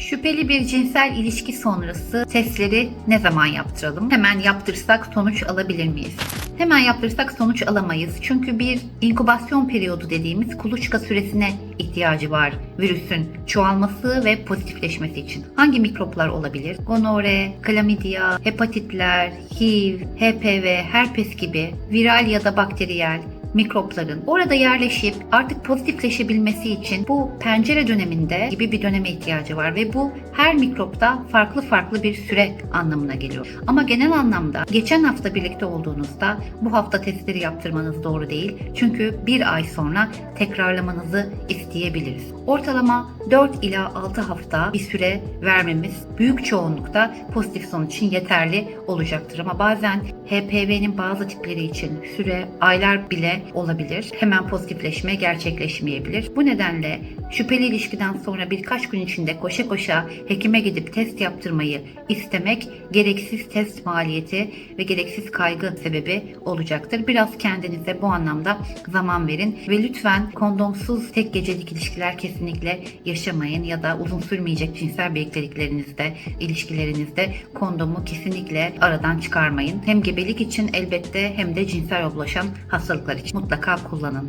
Şüpheli bir cinsel ilişki sonrası testleri ne zaman yaptıralım? Hemen yaptırsak sonuç alabilir miyiz? Hemen yaptırsak sonuç alamayız. Çünkü bir inkübasyon periyodu dediğimiz kuluçka süresine ihtiyacı var virüsün çoğalması ve pozitifleşmesi için. Hangi mikroplar olabilir? Gonore, klamidya, hepatitler, HIV, HPV, herpes gibi viral ya da bakteriyel mikropların orada yerleşip artık pozitifleşebilmesi için bu pencere döneminde gibi bir döneme ihtiyacı var ve bu her mikropta farklı farklı bir süre anlamına geliyor. Ama genel anlamda geçen hafta birlikte olduğunuzda bu hafta testleri yaptırmanız doğru değil. Çünkü bir ay sonra tekrarlamanızı isteyebiliriz. Ortalama 4 ila 6 hafta bir süre vermemiz büyük çoğunlukta pozitif sonuç için yeterli olacaktır. Ama bazen HPV'nin bazı tipleri için süre aylar bile olabilir. Hemen pozitifleşme gerçekleşmeyebilir. Bu nedenle şüpheli ilişkiden sonra birkaç gün içinde koşa koşa hekime gidip test yaptırmayı istemek gereksiz test maliyeti ve gereksiz kaygı sebebi olacaktır. Biraz kendinize bu anlamda zaman verin ve lütfen kondomsuz tek gecelik ilişkiler kesinlikle yaşamayın ya da uzun sürmeyecek cinsel birlikteliklerinizde, ilişkilerinizde kondomu kesinlikle aradan çıkarmayın. Hem gebelik için elbette hem de cinsel bulaşan hastalıklar için mutlaka kullanın.